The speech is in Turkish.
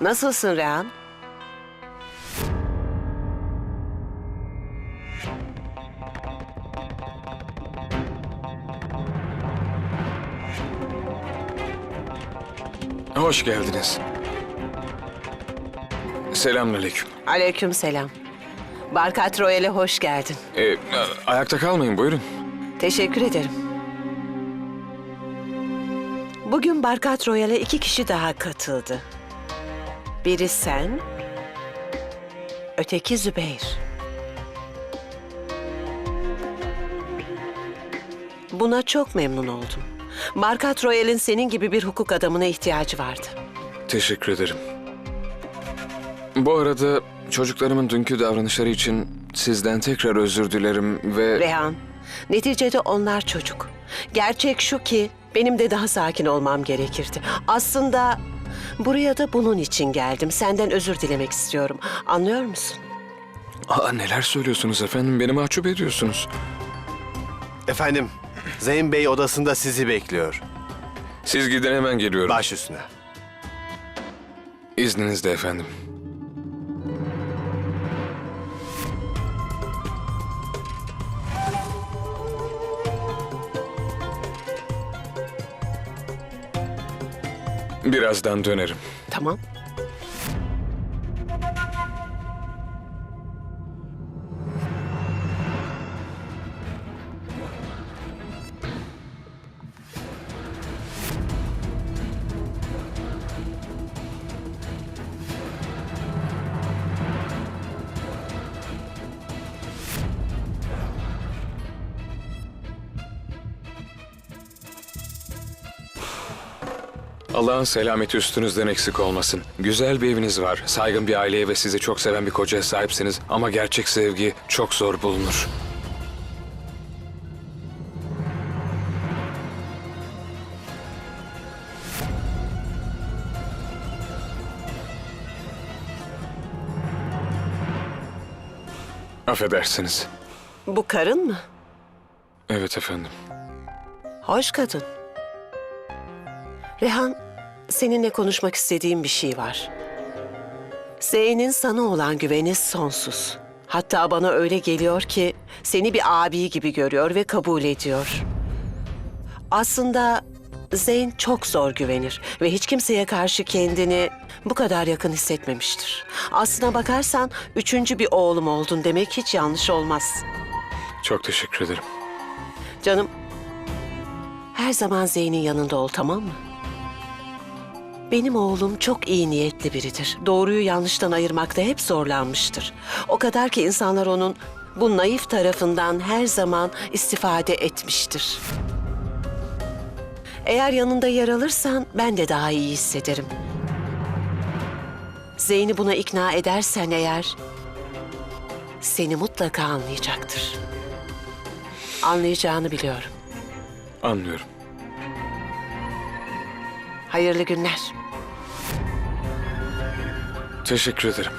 Nasılsın Rehan? Hoş geldiniz. Selamünaleyküm. Aleyküm selam. Barkat Royal'e hoş geldin. Ee, ayakta kalmayın buyurun. Teşekkür ederim. Bugün Barkat Royal'e iki kişi daha katıldı. Biri sen, öteki Zübeyir. Buna çok memnun oldum. Barkat Royal'in senin gibi bir hukuk adamına ihtiyacı vardı. Teşekkür ederim. Bu arada çocuklarımın dünkü davranışları için sizden tekrar özür dilerim ve... Rehan, neticede onlar çocuk. Gerçek şu ki benim de daha sakin olmam gerekirdi. Aslında buraya da bunun için geldim. Senden özür dilemek istiyorum. Anlıyor musun? Aa, neler söylüyorsunuz efendim? Beni mahcup ediyorsunuz. Efendim, Zeyn Bey odasında sizi bekliyor. Siz gidin hemen geliyorum. Baş üstüne. İzninizle efendim. Birazdan dönerim. Tamam. Allah'ın selameti üstünüzden eksik olmasın. Güzel bir eviniz var, saygın bir aileye ve sizi çok seven bir kocaya sahipsiniz. Ama gerçek sevgi çok zor bulunur. Affedersiniz. Bu karın mı? Evet efendim. Hoş kadın. Rehan, seninle konuşmak istediğim bir şey var. Zeyn'in sana olan güveni sonsuz. Hatta bana öyle geliyor ki seni bir abi gibi görüyor ve kabul ediyor. Aslında Zeyn çok zor güvenir ve hiç kimseye karşı kendini bu kadar yakın hissetmemiştir. Aslına bakarsan üçüncü bir oğlum oldun demek hiç yanlış olmaz. Çok teşekkür ederim. Canım, her zaman Zeyn'in yanında ol tamam mı? Benim oğlum çok iyi niyetli biridir. Doğruyu yanlıştan ayırmakta hep zorlanmıştır. O kadar ki insanlar onun bu naif tarafından her zaman istifade etmiştir. Eğer yanında yer alırsan ben de daha iyi hissederim. Zeyn'i buna ikna edersen eğer seni mutlaka anlayacaktır. Anlayacağını biliyorum. Anlıyorum. Hayırlı günler. Teşekkür ederim.